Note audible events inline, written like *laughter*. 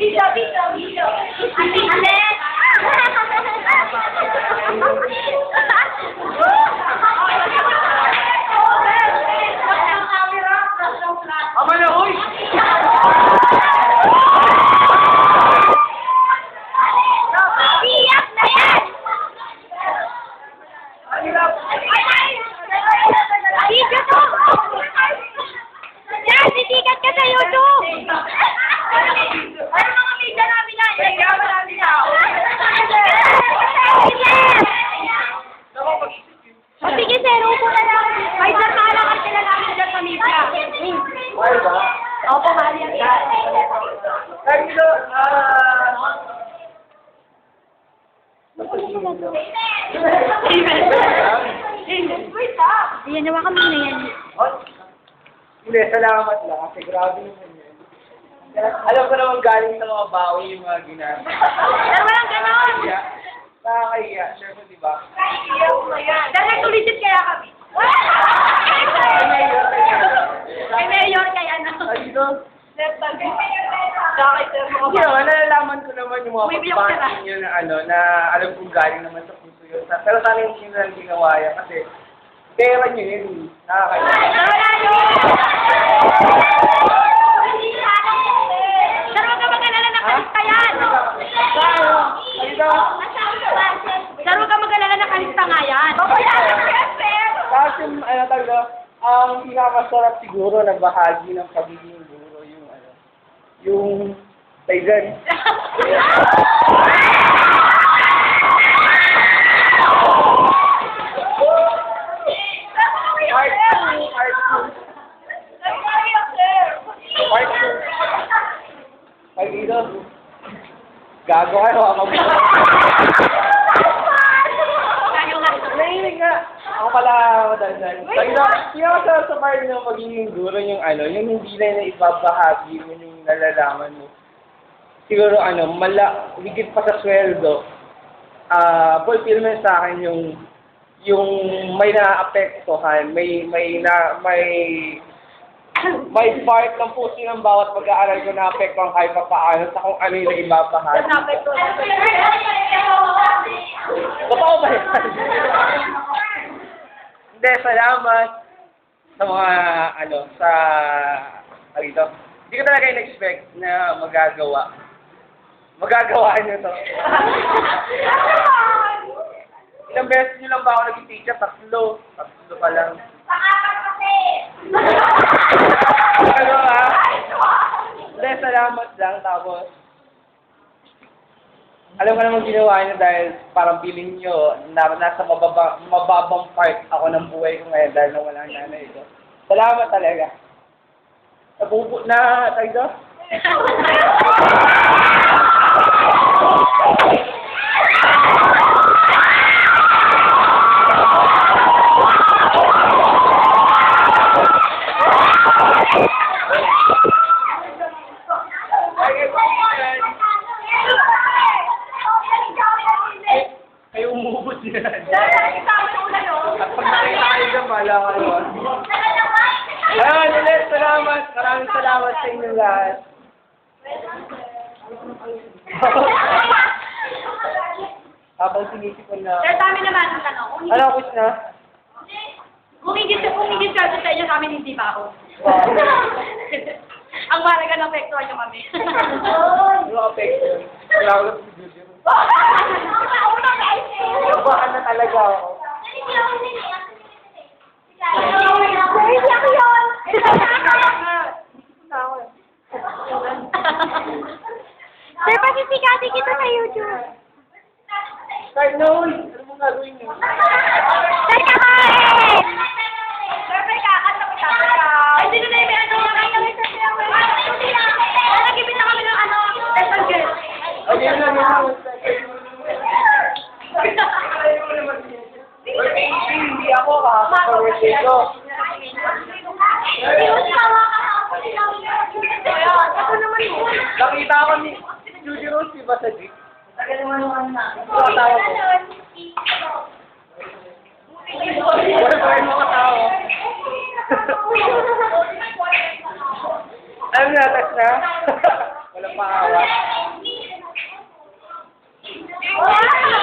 Video, video, video. Ate, ate. Ama na, uy! Iyak na yan! Ang hirap! Video to! Yan, sisikat ka sa YouTube! Yan. Yan, nawa kami na yan. Hindi, salamat lang kasi grabe naman yun. Alam ko naman galing sa mga bawi yung mga ginagawa. Pero walang ganon! Nakakahiya. Nakakahiya. Sure ko, di ba? Dahil tulisit kaya kami. Kay Mayor, kay ano. Ay, ito. Sir, bagay. Sakay, sir, mga Hindi naman, nalalaman ko naman yung mga na. pagbating nyo na ano, na alam kong galing naman sa puso yun. Pero sana yung sino lang ginawa yan kasi pera nyo yun. Nakakahiya. Wala yun! Sir, huwag ka mag-alala na kalista yan. Tayo! Halika! Sir, huwag ka mag-alala na kalista nga yan. Kasi ano ang pinakamasarap siguro na bahagi ng pagiging guro yung ano, yung Tizen. Part 2, part 2, part 2. Pag dito, gago kayo, ako Tayo nga. Nahilig nga. Ako pala, madaldal. Pag na, pinaka sa part ng magiging guro yung ano, yung hindi na na ibabahagi mo yung nalalaman mo. Siguro ano, mala, higit pa sa sweldo, ah, fulfillment sa akin yung yung may naapektuhan, may may na may may part ng puso ng bawat pag-aaral ko na apektuhan kahit pa paano sa kung ano yung naibabahagi. Totoo ba yan? *laughs* Hindi, salamat sa mga, ano, sa, ano ito. Hindi ko talaga in-expect na magagawa. Magagawa niyo to. *laughs* Ilang beses niyo lang ba ako naging teacher? Tatlo. Tatlo pa lang. Ano ha? Hindi, salamat lang. Tapos, alam ko naman ginawa niyo dahil parang feeling niyo na nasa mababa, mababang part ako ng buhay ko ngayon dahil nawala ang nanay ko. Salamat talaga. Nabubu na tayo. *laughs* At pag nakita kayo dyan, bahala kayo. Ayan, ulit, salamat. Maraming salamat sa inyo lahat. Habang sinisipon na. Sir, sa amin naman ang tanong. Hindi, Ano, quiz na? kung hindi sweldo sa inyo, sa amin hindi pa ako. Wow. ang mahalaga ng pektuhan nyo kami. Yung affection. Wala ko lang si Juju. Kabahan na talaga ako. Sir, pasisikati kita sa YouTube. Kahit noon, ano mong gagawin niyo? Sir, kakain! Sir, may kakanta ko Ay, sino na yung may ano? Nakakawin sa siya. Nagibit na kami ng ano, special guest. Okay, yun lang Rodrigo. Nakita ko ni Judy Rose, di ba sa jeep? Tagal naman naman na. Ito katawa ko. Wala pa rin mga tao. Ano na, tas na? *laughs* Wala pa awa. Wow!